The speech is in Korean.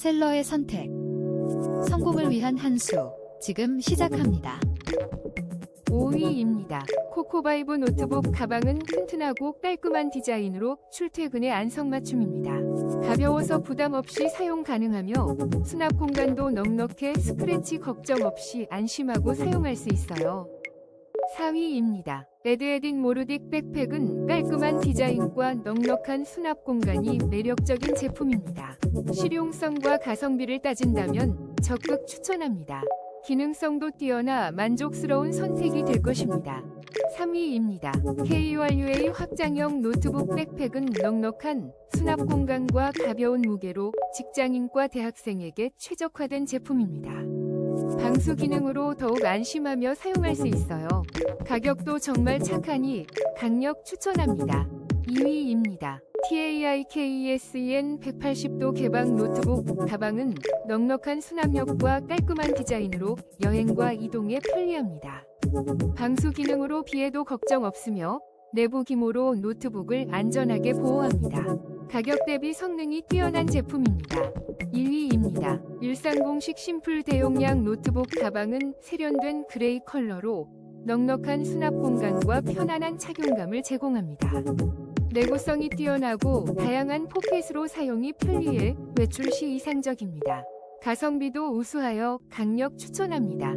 셀러의 선택. 성공을 위한 한 수. 지금 시작합니다. 5위입니다. 코코바이브 노트북 가방은 튼튼하고 깔끔한 디자인으로 출퇴근에 안성맞춤입니다. 가벼워서 부담 없이 사용 가능하며 수납 공간도 넉넉해 스크래치 걱정 없이 안심하고 사용할 수 있어요. 4위입니다. 레드에딘 모르딕 백팩은 깔끔한 디자인과 넉넉한 수납 공간이 매력적인 제품입니다. 실용성과 가성비를 따진다면 적극 추천합니다. 기능성도 뛰어나 만족스러운 선택이 될 것입니다. 3위입니다. KURUA 확장형 노트북 백팩은 넉넉한 수납 공간과 가벼운 무게로 직장인과 대학생에게 최적화된 제품입니다. 방수 기능으로 더욱 안심하며 사용할 수 있어요. 가격도 정말 착하니 강력 추천합니다. 2위입니다. TAIKESEN 180도 개방 노트북 가방은 넉넉한 수납력과 깔끔한 디자인으로 여행과 이동에 편리합니다. 방수 기능으로 비에도 걱정 없으며 내부 기모로 노트북을 안전하게 보호합니다. 가격 대비 성능이 뛰어난 제품입니다. 1위 입니다. 일상공식 심플 대용량 노트북 가방은 세련된 그레이 컬러로 넉넉한 수납 공간과 편안한 착용감을 제공합니다. 내구성이 뛰어나고 다양한 포켓으로 사용이 편리해 외출 시 이상적입니다. 가성비도 우수하여 강력 추천합니다.